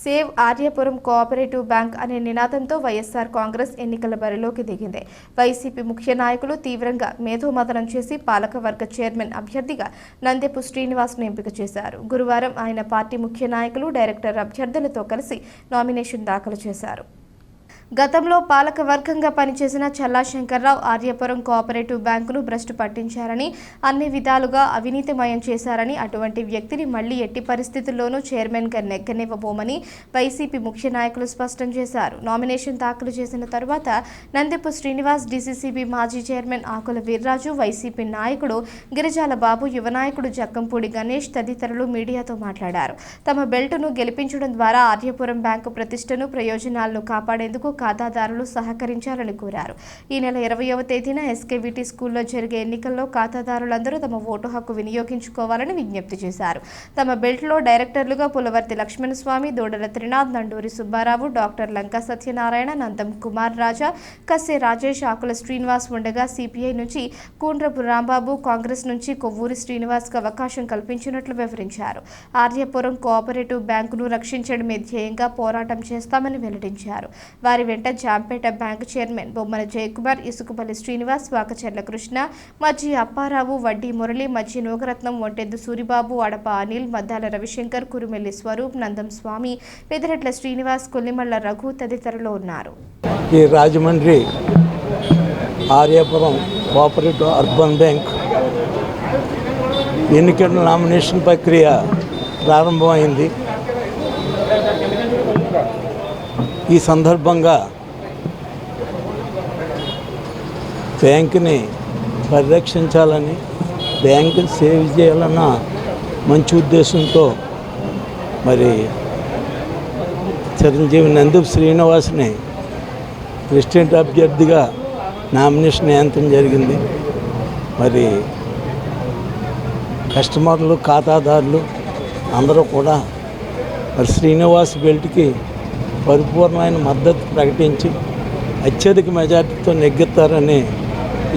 Save Aryapuram cooperative bank అనే నినాదంతో వైఎస్ఆర్ కాంగ్రెస్ ఎన్నికల బరిలోకి దిగింది. వైసీపీ ముఖ్య నాయకులు తీవ్రంగా మేధోమథనం చేసి పాలకవర్గ చైర్మన్ అభ్యర్థిగా నందెపు శ్రీనివాస్ను ఎంపిక చేశారు. గురువారం ఆయన పార్టీ ముఖ్య నాయకులు డైరెక్టర్ అభ్యర్థులతో కలిసి నామినేషన్ దాఖలు చేశారు. గతంలో పాలక వర్గంగా పనిచేసిన చల్లా శంకర్రావు ఆర్యపురం కోఆపరేటివ్ బ్యాంకును భ్రష్టు పట్టించారని అన్ని విధాలుగా అవినీతిమయం చేశారని అటువంటి వ్యక్తిని మళ్ళీ ఎట్టి పరిస్థితుల్లోనూ చైర్మన్గా నెగ్గనివ్వబోమని వైసీపీ ముఖ్య నాయకులు స్పష్టం చేశారు. నామినేషన్ దాఖలు చేసిన తర్వాత నందిపు శ్రీనివాస్ డీసీసీబీ మాజీ చైర్మన్ ఆకుల వీర్రాజు వైసీపీ నాయకుడు గిరిజాల బాబు యువ నాయకుడు జక్కంపూడి గణేష్ తదితరులు మీడియాతో మాట్లాడారు. తమ బెల్టును గెలిపించడం ద్వారా ఆర్యపురం బ్యాంకు ప్రతిష్టను ప్రయోజనాలను కాపాడేందుకు ఖాతాదారులు సహకరించాలని కోరారు. ఈ నెల ఇరవయవ తేదీన ఎస్కేవిటీ స్కూల్లో జరిగే ఎన్నికల్లో ఖాతాదారులందరూ తమ ఓటు హక్కు వినియోగించుకోవాలని విజ్ఞప్తి చేశారు. తమ బెల్ట్లో డైరెక్టర్లుగా పులవర్తి లక్ష్మణస్వామి దూడల త్రినాథ్ నండూరి సుబ్బారావు డాక్టర్ లంకా సత్యనారాయణ నందం కుమార్ రాజా కస్సే రాజేష్ ఆకుల శ్రీనివాస్ ఉండగా సిపిఐ నుంచి కూండ్రపు రాంబాబు కాంగ్రెస్ నుంచి కొవ్వూరి శ్రీనివాస్కు అవకాశం కల్పించినట్లు వివరించారు. ఆర్యపురం కోఆపరేటివ్ బ్యాంకును రక్షించడమే ధ్యేయంగా పోరాటం చేస్తామని వెల్లడించారు. వారి వెంట జాంపేట బ్యాంకు చైర్మన్ బొమ్మల జయకుమార్ ఇసుకపల్లి శ్రీనివాస్ వాకచర్ల కృష్ణ మజ్జి అప్పారావు వడ్డీ మురళి మజ్జి నూకరత్నం ఒంటెద్దు సూరిబాబు అడప అనిల్ మద్దాల రవిశంకర్ కురుమెల్లి స్వరూప్ నందం స్వామి పెదరెట్ల శ్రీనివాస్ కొల్లిమల్ల రఘు తదితరులు ఉన్నారు. ఈ Rajahmundry Aryapuram cooperative urban bank ఎన్నికల నామినేషన్ ప్రక్రియ ప్రారంభమైంది. ఈ సందర్భంగా బ్యాంకుని పరిరక్షించాలని బ్యాంకు సేవ్ చేయాలన్న మంచి ఉద్దేశంతో మరి చిరంజీవి నందు శ్రీనివాస్ని ప్రెసిడెంట్ అభ్యర్థిగా నామినేషన్ వేయటం జరిగింది. మరి కస్టమర్లు ఖాతాదారులు అందరూ కూడా మరి శ్రీనివాస్ బెల్ట్కి పరిపూర్ణమైన మద్దతు ప్రకటించి అత్యధిక మెజార్టీతో నెగ్గుతారని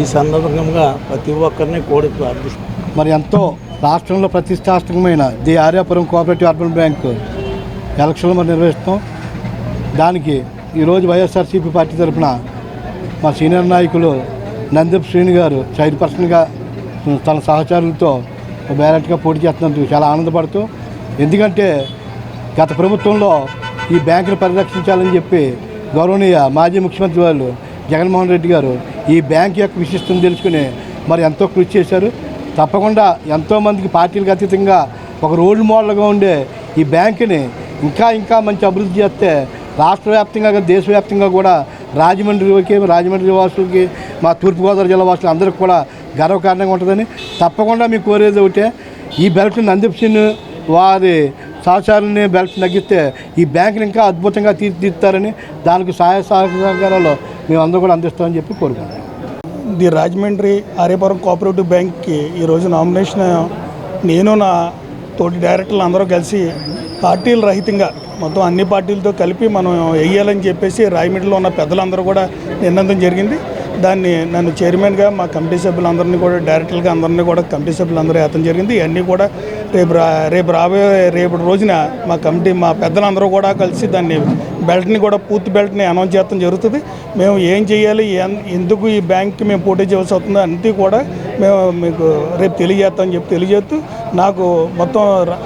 ఈ సందర్భంగా ప్రతి ఒక్కరిని కోరి ప్రార్థిస్తాం మరి ఎంతో రాష్ట్రంలో ప్రతిష్టాత్మకమైన the Aryapuram cooperative urban bank ఎలక్షన్లు మరి నిర్వహిస్తాం. దానికి ఈరోజు వైఎస్ఆర్సీపీ పార్టీ తరఫున మా సీనియర్ నాయకులు నందీప్ శ్రీని గారు చైర్పర్సన్గా తన సహచరులతో బ్యాలెట్గా పోటీ చేస్తున్నందుకు చాలా ఆనందపడుతూ ఎందుకంటే గత ప్రభుత్వంలో ఈ బ్యాంకును పరిరక్షించాలని చెప్పి గౌరవనీయ మాజీ ముఖ్యమంత్రి వాళ్ళు జగన్మోహన్ రెడ్డి గారు ఈ బ్యాంక్ యొక్క విశిష్టం తెలుసుకుని మరి ఎంతో కృషి చేశారు. తప్పకుండా ఎంతోమందికి పార్టీలకు అతీతంగా ఒక రోల్ మోడల్గా ఉండే ఈ బ్యాంకుని ఇంకా ఇంకా మంచి అభివృద్ధి చేస్తే రాష్ట్ర వ్యాప్తంగా దేశవ్యాప్తంగా కూడా రాజమండ్రికి రాజమండ్రి వాసులకి మా తూర్పుగోదావరి జిల్లా వాసులు అందరికీ కూడా గర్వకారణంగా ఉంటుందని తప్పకుండా మీకు కోరేది ఒకటే. ఈ బెల్ట్ నందీప్ సింగ్ వారి సహచారాన్ని బెల్ట్ తగ్గిస్తే ఈ బ్యాంకుని ఇంకా అద్భుతంగా తీర్చిదిద్దుతారని దానికి సహాయ సహకారాలు మేము అందరూ కూడా అందిస్తామని చెప్పి కోరుకుంటున్నాం. ది రాజమండ్రి ఆర్యపురం కోఆపరేటివ్ బ్యాంక్కి ఈరోజు నామినేషన్ నేను నా తోటి డైరెక్టర్లు అందరూ కలిసి పార్టీలు రహితంగా మొత్తం అన్ని పార్టీలతో కలిపి మనం వేయాలని చెప్పేసి రాయమిడిలో ఉన్న పెద్దలందరూ కూడా నిర్ణయం జరిగింది. దాన్ని నన్ను చైర్మన్గా మా కమిటీ సభ్యులందరినీ కూడా డైరెక్టర్గా అందరినీ కూడా కమిటీ సభ్యులందరూ ఏతం జరిగింది. ఇవన్నీ కూడా రేపు రా రేపు రాబోయే రేపటి రోజున మా కమిటీ మా పెద్దలందరూ కూడా కలిసి దాన్ని బెల్ట్ని కూడా పూర్తి బెల్ట్ని అనౌన్స్ చేయడం జరుగుతుంది. మేము ఏం చేయాలి ఎందుకు ఈ బ్యాంక్కి మేము పోటీ చేయవలసి వస్తుందో అన్నీ కూడా మేము మీకు రేపు తెలియజేస్తామని చెప్పి తెలియజేస్తూ నాకు మొత్తం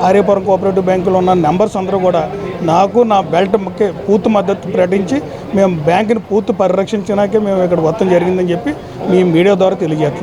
ఆర్యపురం కోఆపరేటివ్ బ్యాంకులో ఉన్న నెంబర్స్ అందరూ కూడా నాకు నా బెల్ట్కి పూర్తి మద్దతు ప్రకటించి మేము బ్యాంకుని పూర్తి పరిరక్షించడానికే మేము ఇక్కడ మొత్తం జరిగిందని చెప్పి మీ మీడియా ద్వారా తెలియజేస్తున్నాం.